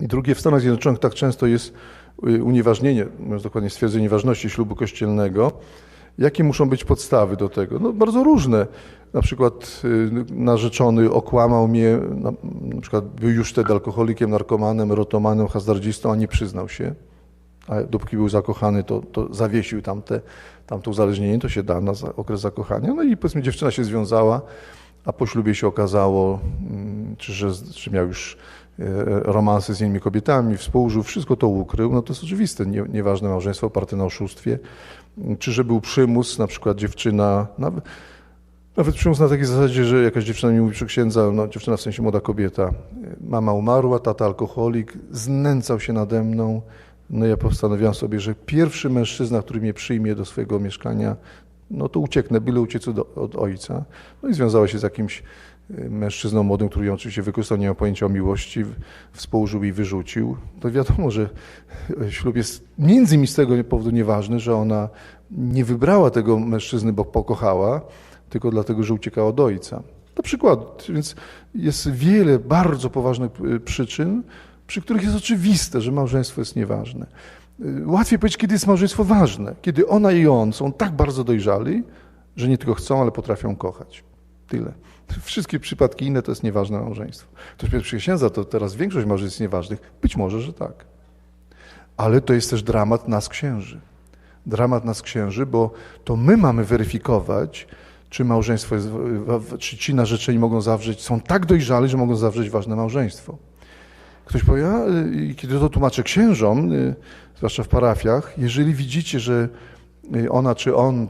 I drugie, w Stanach Zjednoczonych tak często jest y, unieważnienie, mówiąc dokładnie stwierdzenie ważności ślubu kościelnego. Jakie muszą być podstawy do tego? No bardzo różne. Na przykład y, narzeczony okłamał mnie, na, na przykład był już wtedy alkoholikiem, narkomanem, rotomanem, hazardzistą, a nie przyznał się. A dopóki był zakochany, to, to zawiesił tamte, tamto uzależnienie, to się da na okres zakochania. No i powiedzmy dziewczyna się związała, a po ślubie się okazało, czy, że, czy miał już e, romanse z innymi kobietami, współżył, wszystko to ukrył, no to jest oczywiste, nie, nieważne małżeństwo oparte na oszustwie, czy że był przymus, na przykład dziewczyna, nawet, nawet przymus na takiej zasadzie, że jakaś dziewczyna mi mówi przy księdza, no dziewczyna w sensie młoda kobieta, mama umarła, tata alkoholik, znęcał się nade mną, no ja postanowiłam sobie, że pierwszy mężczyzna, który mnie przyjmie do swojego mieszkania, no to ucieknę, byle uciec od, ojca. No i związała się z jakimś y, mężczyzną młodym, który ją oczywiście wykorzystał, nie miał pojęcia o miłości, współżył i wyrzucił. To wiadomo, że ślub jest między innymi z tego powodu nieważny, że ona nie wybrała tego mężczyzny, bo pokochała, tylko dlatego, że uciekała od ojca. To przykład. Więc jest wiele bardzo poważnych y, przyczyn, przy których jest oczywiste, że małżeństwo jest nieważne. Y, łatwiej powiedzieć, kiedy jest małżeństwo ważne, kiedy ona i on są tak bardzo dojrzali, że nie tylko chcą, ale potrafią kochać. Tyle. Wszystkie przypadki inne to jest nieważne małżeństwo. Ktoś powie, księdza, to teraz większość małżeństw jest nieważnych. Być może, że tak. Ale to jest też dramat nas księży. Dramat nas księży, bo to my mamy weryfikować, czy małżeństwo jest, czy ci narzeczeni mogą zawrzeć, są tak dojrzali, że mogą zawrzeć ważne małżeństwo. Ktoś powie, a, y, kiedy to tłumaczę księżom, y, zwłaszcza w parafiach, jeżeli widzicie, że y, ona czy on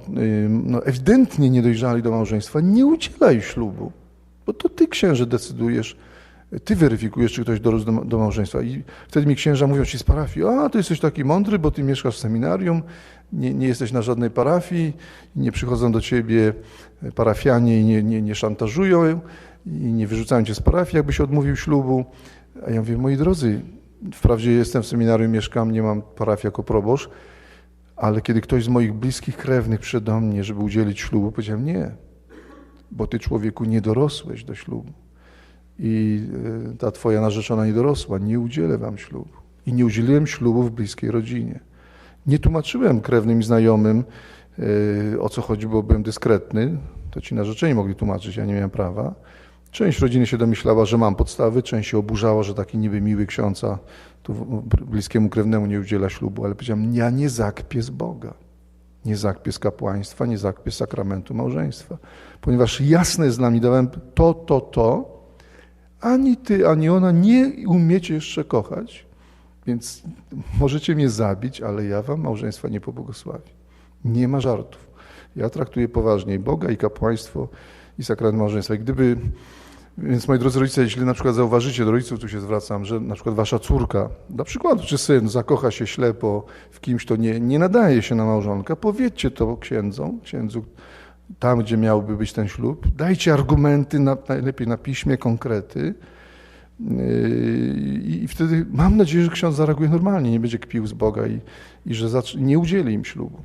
no, ewidentnie nie dojrzali do małżeństwa, nie udzielaj ślubu, bo to ty księże decydujesz, ty weryfikujesz, czy ktoś dorósł do, do małżeństwa. I wtedy mi księża mówią ci z parafii, a ty jesteś taki mądry, bo ty mieszkasz w seminarium, nie, nie jesteś na żadnej parafii, nie przychodzą do ciebie parafianie i nie, nie, nie szantażują i nie wyrzucają cię z parafii, jakbyś odmówił ślubu. A ja mówię, moi drodzy, wprawdzie jestem w seminarium, mieszkam, nie mam parafii jako proboszcz, ale kiedy ktoś z moich bliskich krewnych przyszedł do mnie, żeby udzielić ślubu, powiedziałem nie, bo ty człowieku nie dorosłeś do ślubu. I e, ta twoja narzeczona nie dorosła, nie udzielę wam ślubu. I nie udzieliłem ślubu w bliskiej rodzinie. Nie tłumaczyłem krewnym i znajomym, e, o co chodzi, bo byłem dyskretny. To ci narzeczeni mogli tłumaczyć, ja nie miałem prawa. Część rodziny się domyślała, że mam podstawy, część się oburzała, że taki niby miły ksiądza tu bliskiemu krewnemu nie udziela ślubu, ale powiedziałem, ja nie zakpię z Boga. Nie zakpię z kapłaństwa, nie zakpię z sakramentu małżeństwa. Ponieważ jasne jest dla mnie, dałem to, to, to, ani ty, ani ona nie umiecie jeszcze kochać, więc możecie mnie zabić, ale ja wam małżeństwa nie pobłogosławię. Nie ma żartów. Ja traktuję poważniej Boga i kapłaństwo i sakrament małżeństwa. I gdyby więc moi drodzy rodzice, jeśli na przykład zauważycie, do rodziców tu się zwracam, że na przykład wasza córka, na przykład czy syn zakocha się ślepo w kimś, to nie, nie nadaje się na małżonka, powiedzcie to księdzom, księdzu, tam gdzie miałby być ten ślub, dajcie argumenty, na, najlepiej na piśmie, konkrety yy, i, wtedy mam nadzieję, że ksiądz zareaguje normalnie, nie będzie kpił z Boga i, i że nie udzieli im ślubu.